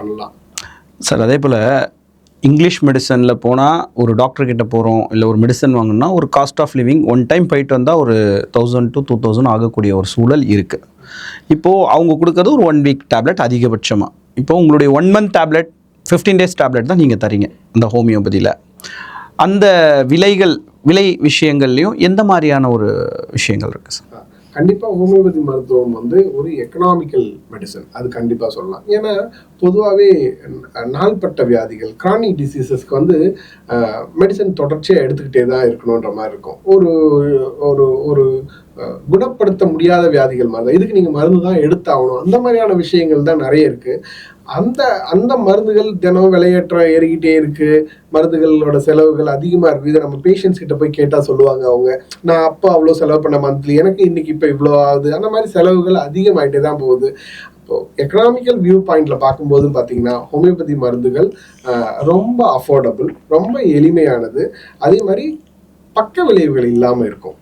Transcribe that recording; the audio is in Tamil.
பண்ணலாம். சார் அதே போல் இங்கிலீஷ் மெடிசனில் போனால் ஒரு டாக்டர் கிட்ட போகிறோம் இல்லை ஒரு மெடிசன் வாங்கணும்னா ஒரு cost of living one time போயிட்டு வந்தால் ஒரு தௌசண்ட் டு டூ தௌசண்ட் ஆகக்கூடிய ஒரு சூழல் இருக்குது இப்போது அவங்க கொடுக்கறது ஒரு ஒன் வீக் டேப்லெட் அதிகபட்சமாக இப்போ உங்களுடைய one month tablet fifteen days tablet தான் நீங்கள் தரீங்க அந்த ஹோமியோபதியில் அந்த விலைகள் விலை விஷயங்கள்லையும் எந்த மாதிரியான ஒரு விஷயங்கள் இருக்குது சார்? கண்டிப்பா ஹோமியோபதி மருத்துவம் வந்து ஒரு எக்கனாமிக்கல் மெடிசன் அது கண்டிப்பா சொல்லலாம். ஏன்னா பொதுவாகவே நாள்பட்ட வியாதிகள் கிரானிக் டிசீசஸ்க்கு வந்து மெடிசன் தொடர்ச்சியாக எடுத்துக்கிட்டே தான் இருக்கணுன்ற மாதிரி இருக்கும். ஒரு ஒரு ஒரு குணப்படுத்த முடியாத வியாதிகள் மாதிரி தான் இதுக்கு நீங்கள் மருந்து தான் எடுத்தாகணும். அந்த மாதிரியான விஷயங்கள் தான் நிறைய இருக்கு. அந்த அந்த மருந்துகள் தினம் விலையேற்றம் ஏறிக்கிட்டே இருக்கு. மருந்துகளோட செலவுகள் அதிகமாக இருக்குது இதை நம்ம பேஷண்ட்ஸ் கிட்ட போய் கேட்டால் சொல்லுவாங்க அவங்க. நான் அப்போ அவ்வளோ செலவு பண்ண மந்த்லி எனக்கு இன்னைக்கு இப்போ இவ்வளோ ஆகுது. அந்த மாதிரி செலவுகள் அதிகமாயிட்டே தான் போகுது. இப்போ எக்கனாமிக்கல் வியூ பாயிண்ட்ல பார்க்கும்போது பார்த்தீங்கன்னா ஹோமியோபதி மருந்துகள் ரொம்ப அஃபோர்டபுள் ரொம்ப எளிமையானது. அதே மாதிரி பக்க விளைவுகள் இல்லாமல் இருக்கும்.